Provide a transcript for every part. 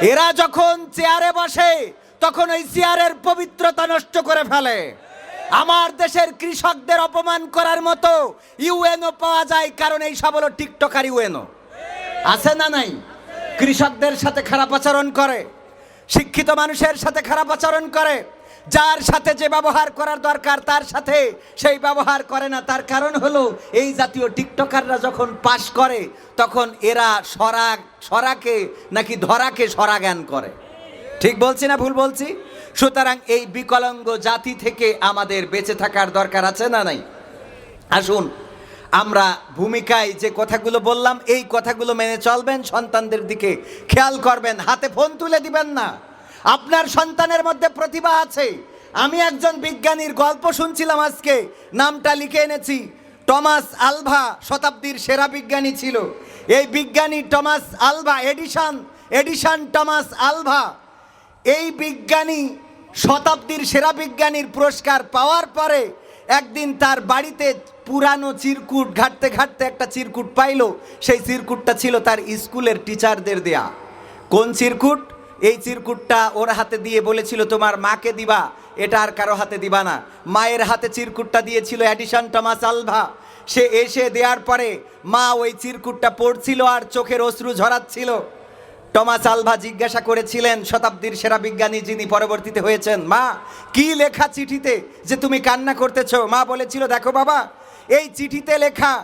এরা যখন চেয়ারে বসে, তখন ওই চেয়ারের পবিত্রতা নষ্ট করে ফেলে। আমার দেশের কৃষকদের অপমান করার মতো ইউএনও পাওয়া যায়, কারণ এই সব হলো টিকটকার ইউএনও। আছে না নাই? কৃষকদের সাথে খারাপ আচরণ করে। শিক্ষিত মানুষের সাথে খারাপ আচরণ করে, যার সাথে যে ব্যবহার করার দরকার তার সাথে, সেই ব্যবহার করে না। তার কারণ হলো, এই জাতীয় টিকটকাররা যখন পাশ করে, তখন এরা সরা সরাকে নাকি ধরাকে সরা জ্ঞান করে। ঠিক বলছি না ভুল বলছি? সুতরাং এই বিকলাঙ্গ জাতি থেকে আমাদের বেঁচে থাকার দরকার আছে না নাই? আসুন আমরা ভূমিকায় যে কথাগুলো বললাম, এই কথাগুলো মেনে চলবেন, সন্তানদের দিকে খেয়াল করবেন, হাতে ফোন তুলে দিবেন না। আপনার সন্তানের মধ্যে প্রতিভা আছে। আমি একজন বিজ্ঞানীর গল্প শুনছিলাম আজকে, নামটা লিখে এনেছি। টমাস আলভা শতাব্দীর সেরা বিজ্ঞানী ছিল। এই বিজ্ঞানী Thomas Alva, Edison Edison Thomas Alva. এই বিজ্ঞানী শতাব্দীর সেরা বিজ্ঞানীর পুরস্কার পাওয়ার পরে একদিন তার বাড়িতে পুরানো চিরকুট ঘাটতে ঘাটতে একটা চিরকুট পাইলো। সেই চিরকুটটা ছিল তার স্কুলের টিচারদের দেয়া। কোন চিরকুট? এই চিরকুটটা ওর হাতে দিয়ে বলেছিল, তোমার মাকে দিবা। এটা আর কারও হাতে দিবা না। মায়ের হাতে চিরকুটটা দিয়েছিল অ্যাডিশন টমাস আলভা। সে এসে দেওয়ার পরে মা ওই চিরকুটটা পড়ছিল আর চোখের অশ্রু ঝরাচ্ছিল। টমাস আলভা জিজ্ঞাসা করেছিলেন, শতাব্দীর সেরা বিজ্ঞানী যিনি পরবর্তীতে হয়েছেন, মা, কি লেখা চিঠিতে যে তুমি কান্না করতেছো? মা বলেছিল, দেখো বাবা এই চিঠিতে লেখা,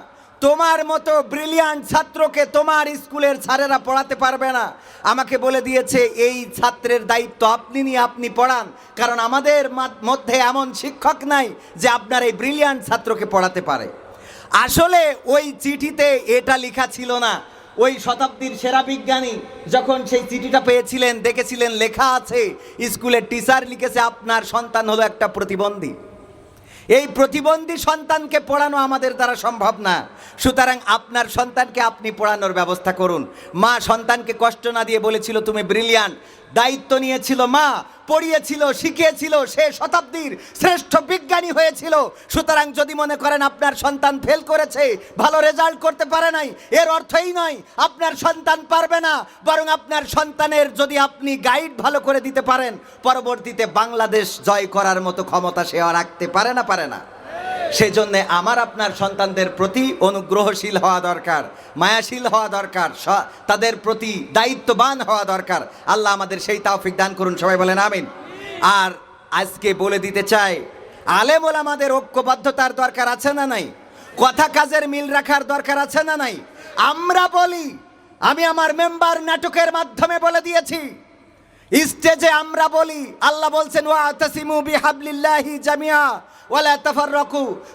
তোমার মতো ব্রিলিয়ান্ট ছাত্রকে তোমার স্কুলের স্যারেরা পড়াতে পারবে না। আমাকে বলে দিয়েছে, এই ছাত্রের দায়িত্ব আপনি নিয়ে আপনি পড়ান। কারণ আমাদের মধ্যে এমন শিক্ষক নাই যে আপনার এই ব্রিলিয়ান্ট ছাত্রকে পড়াতে পারে। আসলে ওই চিঠিতে এটা লেখা ছিল না। ওই শতাব্দীর সেরা বিজ্ঞানী যখন সেই চিঠিটা পেয়েছিলেন, দেখেছিলেন, লেখা আছে, স্কুলের টিচার লিখেছে, আপনার সন্তান হলো একটা প্রতিবন্ধী। এই প্রতিবন্ধী সন্তানকে পড়ানো আমাদের দ্বারা সম্ভব না। সুতরাং আপনার সন্তানকে আপনি পড়ানোর ব্যবস্থা করুন। মা সন্তানকে কষ্ট না দিয়ে বলেছিল, তুমি ব্রিলিয়ান্ট দায়িত্ব নিয়েছিল মা, পড়িয়েছিল, শিখিয়েছিল সে শতাব্দীর শ্রেষ্ঠ বিজ্ঞানী হয়েছিল। সুতরাং যদি মনে করেন আপনার সন্তান ফেল করেছে, ভালো রেজাল্ট করতে পারে নাই, এর অর্থই নয়, আপনার সন্তান পারবে না, বরং আপনার সন্তানের যদি আপনি গাইড ভালো করে দিতে পারেন, পরবর্তীতে বাংলাদেশ জয় করার মতো ক্ষমতা সে রাখতে পারে না পারে না। সেজন্য আমার আপনার সন্তানদের প্রতি অনুগ্রহশীল হওয়া দরকার, মায়াশীল হওয়া দরকার তাদের প্রতি দায়িত্ববান হওয়া দরকার। আল্লাহ আমাদের সেই তাওফিক দান করুন, সবাই বলেন আমিন। আর আজকে বলে দিতে চাই, আলেমুল আমাদের ঐক্যবদ্ধতার দরকার আছে না নাই? কথা কাজের মিল রাখার দরকার আছে না নাই? আমরা বলি, আমি আমার মেম্বার নাটকের মাধ্যমে বলে দিয়েছি স্টেজে আমরা বলি, আল্লাহ বলছেন ওয়া তাসিমু বিহাবলিল্লাহি জামিয়া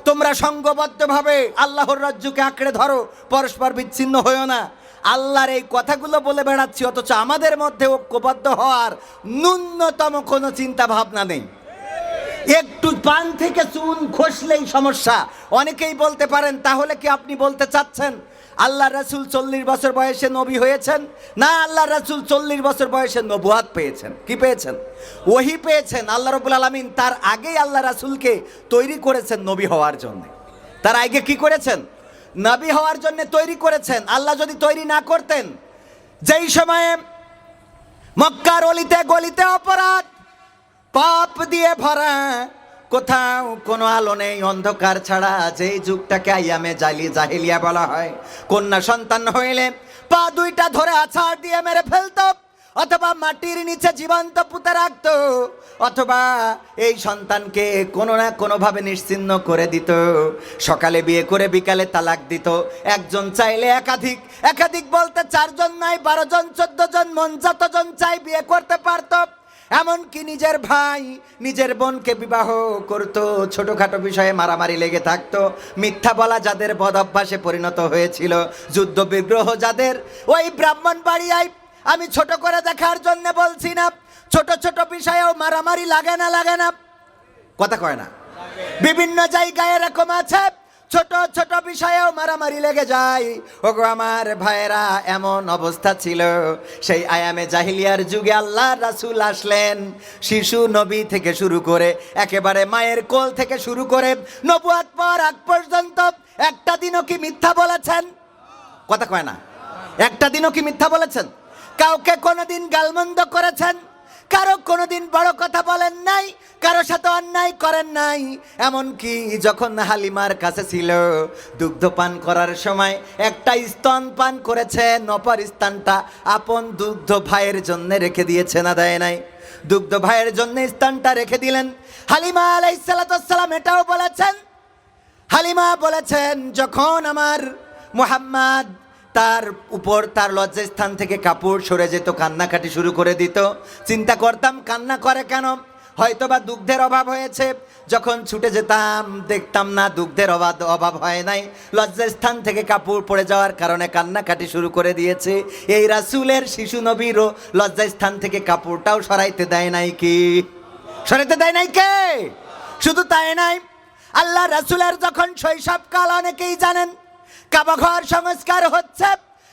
তোমরা সংঘবদ্ধভাবে আল্লাহর রাজ্যকে আঁকড়ে ধরো, পরস্পর বিচ্ছিন্ন হয়েও না। আল্লাহর এই কথাগুলো বলে বেড়াচ্ছি, অথচ আমাদের মধ্যে ঐক্যবদ্ধ হওয়ার ন্যূনতম কোনো চিন্তা ভাবনা নেই। একটু পান থেকে চুন খসলেই সমস্যা। অনেকেই বলতে পারেন, তাহলে কি আপনি বলতে চাচ্ছেন আল্লাহ রাসুল চল্লিশ বছর বয়সে নবী হয়েছেন? না, আল্লাহ রাসুল চল্লিশ বছর বয়সে নবুয়াত পেয়েছেন। কি পেয়েছেন? ওহি পেয়েছেন আল্লাহ রবুল আলমিন। তার আগেই আল্লাহ রাসুলকে তৈরি করেছেন নবী হওয়ার জন্য। তার আগে কি করেছেন? নবী হওয়ার জন্য তৈরি করেছেন। আল্লাহ যদি তৈরি না করতেন, যেই সময়ে মক্কার অলিতে গলিতে অপরাধ, পাপ দিয়ে ভরা কোথাও কোনো আলো নেই, অন্ধকার ছাড়া যেই যুগটাকে আইয়ামে জালি জাহিলিয়া বলা হয়। কন্যা সন্তান হইলে পা দুইটা ধরে আছাড় দিয়ে মেরে ফেলতো, অথবা মাটির নিচে জীবন্ত পুঁতে রাখত, অথবা এই সন্তানকে কোনো না কোনোভাবে নিশ্চিন্ন করে দিত। সকালে বিয়ে করে বিকালে তালাক দিত। একজন চাইলে একাধিক একাধিক বলতে চারজন নাই, বারো জন, চোদ্দ জন, মন যতজন চাই বিয়ে করতে পারতো। এমনকি নিজের ভাই নিজের বোনকে বিবাহ করত ছোটখাটো বিষয়ে মারামারি লেগে থাকতো। মিথ্যা বলা যাদের বদ অভ্যাসে পরিণত হয়েছিল যুদ্ধ বিগ্রহ যাদের ওই ব্রাহ্মণ বাড়িয়ায় আমি ছোট করে দেখার জন্য বলছি না ছোট ছোট বিষয়েও মারামারি লাগে না লাগে না। কথা কয় না? বিভিন্ন জায়গায় এরকম আছে ছোট ছোট বিষয়েও মারামারি লেগে যায়। ওগো আমার ভাইয়েরা, এমন অবস্থা ছিল। সেই আয়ামে জাহিলিয়ার যুগে আল্লাহ রাসুল আসলেন। শিশু নবী থেকে শুরু করে একেবারে মায়ের কোল থেকে শুরু করে নবুয়াত পর আগ পর্যন্ত একটা দিনও কি মিথ্যা বলেছেন? কথা কয় না। একটা দিনও কি মিথ্যা বলেছেন? কাউকে কোনোদিন গালমন্দ করেছেন? কারও কোনোদিন বড় কথা বলেন নাই, কারও সাথে অন্যায় করেন নাই। এমনকি যখন হালিমার কাছে ছিল, দুগ্ধ পান করার সময় একটা স্তন পান করেছেন অপর স্থানটা আপন দুগ্ধ ভাইয়ের জন্য রেখে দিয়েছে না দেয় নাই। দুগ্ধ ভাইয়ের জন্য স্থানটা রেখে দিলেন। হালিমা আলাইসালাম এটাও বলেছেন। হালিমা বলেছেন, যখন আমার মুহাম্মদ তার উপর তার লজ্জাস্থান থেকে কাপড় সরে যেত, কান্নাকাটি শুরু করে দিত। চিন্তা করতাম, কান্না করে কেন? হয়তো বা দুগ্ধের অভাব হয়েছে। যখন ছুটে যেতাম, দেখতাম না দুগ্ধের অভাব অভাব হয় নাই। লজ্জাস্থান থেকে কাপড় পড়ে যাওয়ার কারণে কান্নাকাটি শুরু করে দিয়েছে। এই রাসুলের শিশু নবীরও লজ্জাস্থান থেকে কাপড়টাও সরাইতে দেয় নাই কি? সরাইতে দেয় নাই কে? শুধু তাই নাই। আল্লাহ রাসুলের যখন শৈশবকাল অনেকেই জানেন কাবাঘর সংস্কার হচ্ছে।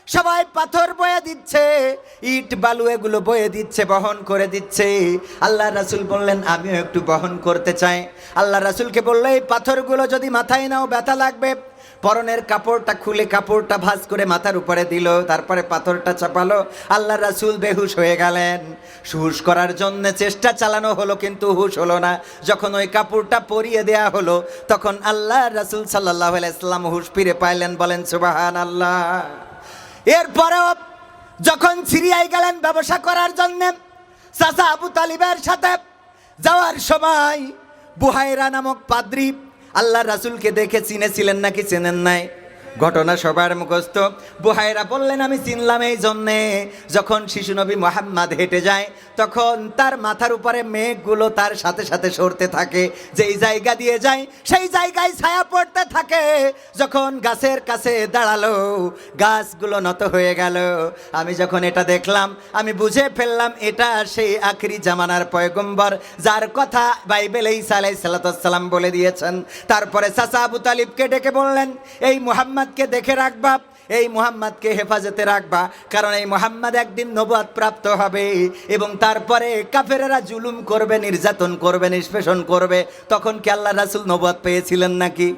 সবাই পাথর বয়ে দিচ্ছে, ইট বালু এগুলো বয়ে দিচ্ছে, বহন করে দিচ্ছে। আল্লাহ রাসুল বললেন, আমিও একটু বহন করতে চাই। আল্লাহ রাসুলকে বলল, এই পাথরগুলো যদি মাথায় নাও, ব্যথা লাগবে। পরনের কাপড়টা খুলে কাপড়টা ভাজ করে মাথার উপরে দিল, তারপরে পাথরটা চাপালো। আল্লাহ রাসুল বেহুশ হয়ে গেলেন। হুশ করার জন্য চেষ্টা চালানো হলো, কিন্তু হুশ হলো না। যখন ওই কাপড়টা পরিয়ে দেয়া হলো, তখন আল্লাহ রাসুল সাল্লাহ ইসলাম হুশ ফিরে পাইলেন, বলেন সুবাহান আল্লাহ এরপরেও যখন সিরিয়ায় গেলেন ব্যবসা করার জন্য, চাচা আবু তালিবের সাথে যাওয়ার সময় বুহাইরা নামক পাদ্রী আল্লাহ রাসুলকে দেখে চিনেছিলেন নাকি চেনেন নাই? ঘটনা সবার মুখস্থ। বুহাইরা বললেন, আমি চিনলাম এই জন্যে। যখন শিশু নবী মোহাম্মদ হেঁটে যায়, তখন তার মাথার উপরে মেঘগুলো তার সাথে সাথে সরতে থাকে। যেই জায়গা দিয়ে যায়, সেই জায়গায় ছায়া পড়তে থাকে। যখন গাছের কাছে দাঁড়াল, গাছগুলো নত হয়ে গেল। আমি যখন এটা দেখলাম, আমি বুঝে ফেললাম, এটা সেই আখরি জামানার পয়গম্বর, যার কথা বাইবেল ঈসা আলাই বলে দিয়েছেন। তারপরে চাচা আবু তালিবকে ডেকে বললেন, এই মুহাম্মদকে দেখে রাখবা, এই মুহাম্মদকে হেফাজতে রাখবা, কারণ এই মুহাম্মদ একদিন নবাদ প্রাপ্ত হবে এবং তারপরে কাফেরেরা জুলুম করবে, নির্যাতন করবে, নিষ্পেষণ করবে। তখন কি আল্লাহ রাসুল নবাদ পেয়েছিলেন নাকি?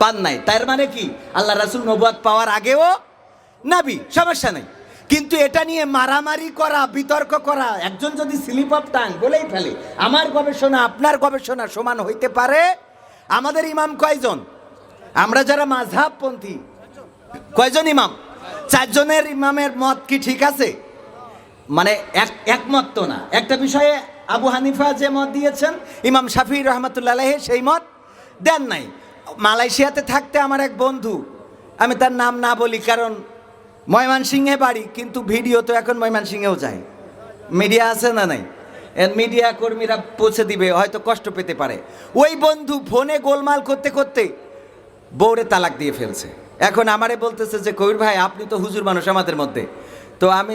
পান নাই। তার মানে কি? আল্লাহ রাসুল নবাদ পাওয়ার আগেও নাবি, সমস্যা নেই। কিন্তু এটা নিয়ে মারামারি করা, বিতর্ক করা, একজন যদি স্লিপ অফ টাং বলেই ফেলে, আমার গবেষণা আপনার গবেষণা সমান হইতে পারে? আমাদের ইমাম কয়জন? আমরা যারা মাঝহাবপন্থী, কয়জন ইমাম? চারজনের ইমামের মত কি ঠিক আছে? মানে এক, একমত তো না। একটা বিষয়ে আবু হানিফা যে মত দিয়েছেন, ইমাম শাফি রহমতুল্লাহ সেই মত দেন নাই। মালয়েশিয়াতে থাকতে আমার এক বন্ধু, আমি তার নাম না বলি কারণ ময়মনসিংহে বাড়ি, কিন্তু ভিডিও তো এখন ময়মনসিংহেও যায়। মিডিয়া আছে না নাই? মিডিয়া কর্মীরা পৌঁছে দিবে, হয়তো কষ্ট পেতে পারে। ওই বন্ধু ফোনে গোলমাল করতে করতে বউরে তালাক দিয়ে ফেলছে। এখন আমারে বলতেছে যে, কবির ভাই, আপনি তো হুজুর মানুষ আমাদের মধ্যে। তো আমি